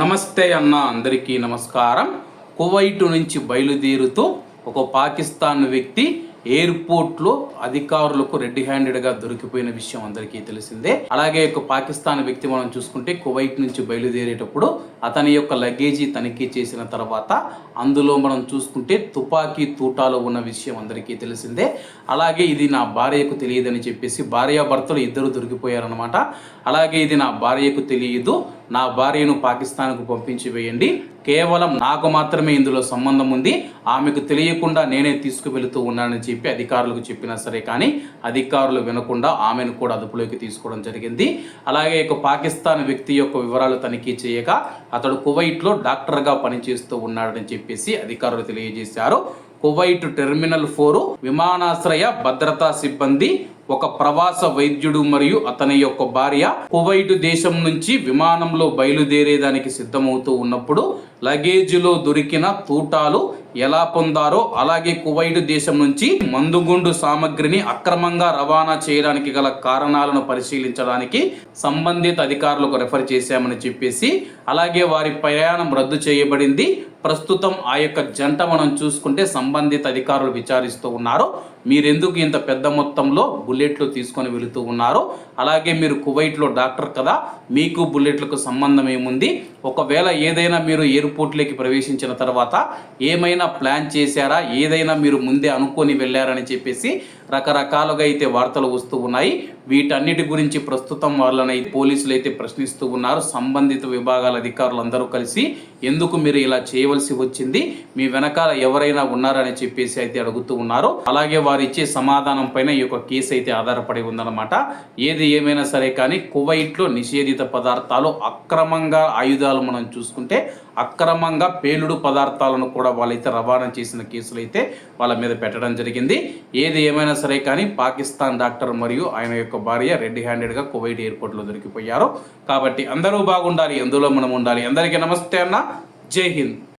నమస్తే అన్న అందరికీ నమస్కారం. కువైట్ నుంచి బయలుదేరుతూ ఒక పాకిస్తాన్ వ్యక్తి ఎయిర్పోర్ట్లో అధికారులకు రెడ్ హ్యాండెడ్గా దొరికిపోయిన విషయం అందరికీ తెలిసిందే. అలాగే ఒక పాకిస్తాన్ వ్యక్తి మనం చూసుకుంటే కువైట్ నుంచి బయలుదేరేటప్పుడు అతని యొక్క లగేజీ తనిఖీ చేసిన తర్వాత అందులో మనం చూసుకుంటే తుపాకీ తూటాలు ఉన్న విషయం అందరికీ తెలిసిందే. అలాగే ఇది నా భార్యకు తెలియదని చెప్పేసి భార్యాభర్తలు ఇద్దరు దొరికిపోయారనమాట అలాగే ఇది నా భార్యకు తెలియదు. నా భార్యను పాకిస్తాన్కు పంపించి వేయండి. కేవలం నాకు మాత్రమే ఇందులో సంబంధం ఉంది. ఆమెకు తెలియకుండా నేనే తీసుకువెళుతూ ఉన్నానని చెప్పి అధికారులకు చెప్పినా సరే కానీ అధికారులు వినకుండా ఆమెను కూడా అదుపులోకి తీసుకోవడం జరిగింది. అలాగే ఒక పాకిస్తాన్ వ్యక్తి యొక్క వివరాలు తనిఖీ చేయగా అతడు కువైట్లో డాక్టర్గా పనిచేస్తూ ఉన్నాడని చెప్పేసి అధికారులు తెలియజేశారు. కువైట్ టెర్మినల్ ఫోర్ విమానాశ్రయ భద్రతా సిబ్బంది ఒక ప్రవాస వైద్యుడు మరియు అతని యొక్క భార్య కువైట్ దేశం నుంచి విమానంలో బయలుదేరేదానికి సిద్ధమవుతూ ఉన్నప్పుడు లగేజీలో దొరికిన తూటాలు ఎలా పొందారో అలాగే కువైట్ దేశం నుంచి మందుగుండు సామగ్రిని అక్రమంగా రవాణా చేయడానికి గల కారణాలను పరిశీలించడానికి సంబంధిత అధికారులకు రెఫర్ చేశామని చెప్పేసి అలాగే వారి ప్రయాణం రద్దు చేయబడింది. ప్రస్తుతం ఆ యొక్క జంట మనం చూసుకుంటే సంబంధిత అధికారులు విచారిస్తూ ఉన్నారు. మీరెందుకు ఇంత పెద్ద మొత్తంలో బుల్లెట్లు తీసుకొని వెళుతూ ఉన్నారు? అలాగే మీరు కువైట్లో డాక్టర్ కదా మీకు బుల్లెట్లకు సంబంధం ఏముంది? ఒకవేళ ఏదైనా మీరు ఎయిర్పోర్ట్లోకి ప్రవేశించిన తర్వాత ఏమైనా ప్లాన్ చేశారా? ఏదైనా మీరు ముందే అనుకొని వెళ్ళారని చెప్పేసి రకరకాలుగా అయితే వార్తలు వస్తూ ఉన్నాయి. వీటన్నిటి గురించి ప్రస్తుతం వాళ్ళని పోలీసులు అయితే ప్రశ్నిస్తూ ఉన్నారు. సంబంధిత విభాగాల అధికారులు అందరూ కలిసి ఎందుకు మీరు ఇలా చేయవలసి వచ్చింది? మీ వెనకాల ఎవరైనా ఉన్నారని చెప్పేసి అయితే అడుగుతూ ఉన్నారు. అలాగే వారు ఇచ్చే సమాధానం పైన ఈ యొక్క కేసు అయితే ఆధారపడి ఉందన్నమాట. ఏది ఏమైనా సరే కానీ కువైట్లో నిషేధిత పదార్థాలు అక్రమంగా ఆయుధాలు మనం చూసుకుంటే అక్రమంగా పేలుడు పదార్థాలను కూడా వాళ్ళైతే రవాణా చేసిన కేసులు అయితే వాళ్ళ మీద పెట్టడం జరిగింది. ఏది ఏమైనా సరే కానీ పాకిస్తాన్ డాక్టర్ మరియు ఆయన యొక్క భార్య రెడ్ హ్యాండెడ్గా కువైట్ ఎయిర్పోర్ట్లో దొరికిపోయారు. కాబట్టి అందరూ బాగుండాలి ఎందులో మనం ఉండాలి. అందరికీ నమస్తే అన్న. జై హింద్.